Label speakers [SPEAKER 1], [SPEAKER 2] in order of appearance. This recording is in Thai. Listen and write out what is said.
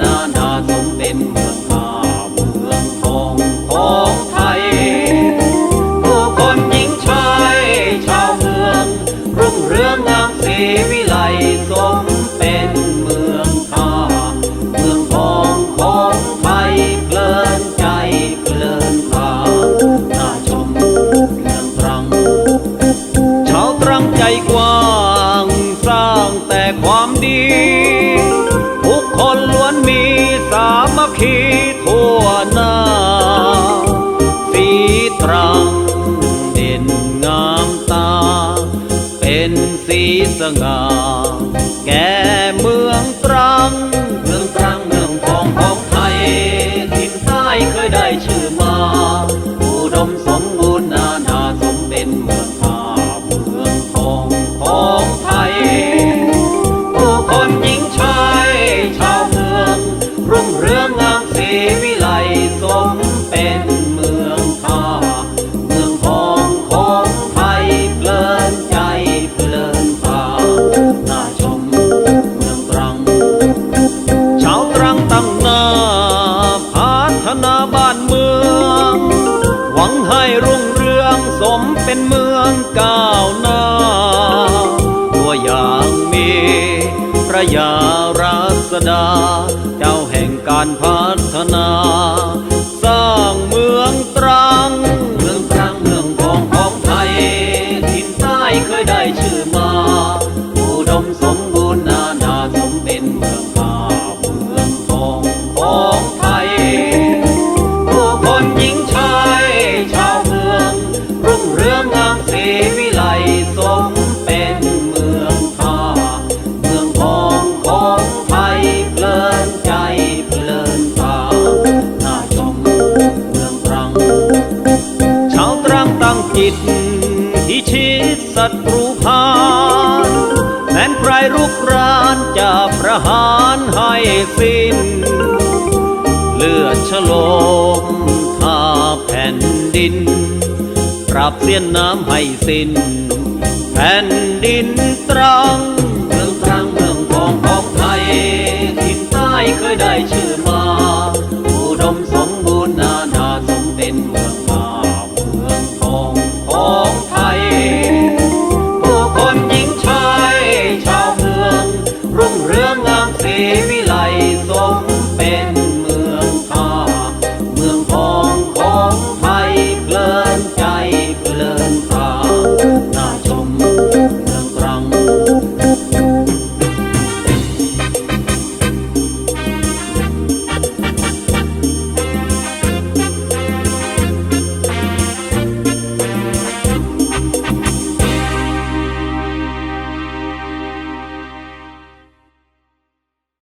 [SPEAKER 1] นานาสมเป็นเมืองข้าเมืองทองของไทย ผู้คนหญิงชายชาวเมือง รุ่งเรืองงามสีวิไลสมเป็นเมืองข้าเมืองทองของไทยเพลินใจเพลินตาน่าชมเมืองตรัง ชาวตรังใจกว้างสร้างแต่ความดี มัคคีทั่วหน้า สีตรังเด่นงามตา เป็นสีสง่า แก่เมืองตรัง เมืองตรังเมืองทองของไทย ทิมใต้เคยได้ชื่อ ให้รุ่งเรืองสมเป็นเมืองก้าวหน้า ตัวอย่างมีพระยารัศดา เจ้าแห่งการพัฒนา พิชิตศัตรูพานแม้นใครรุกรานจะประหารให้สิ้น เลือดฉลมทาแผ่นดิน ปรับเสียนน้ำให้สิ้น แผ่นดินตรังเมืองตรังเมืองทองของไทยทิ่นใต้เคยได้ชื่อมา อุดมสมบูรณ์นานาสมเป็นเมือง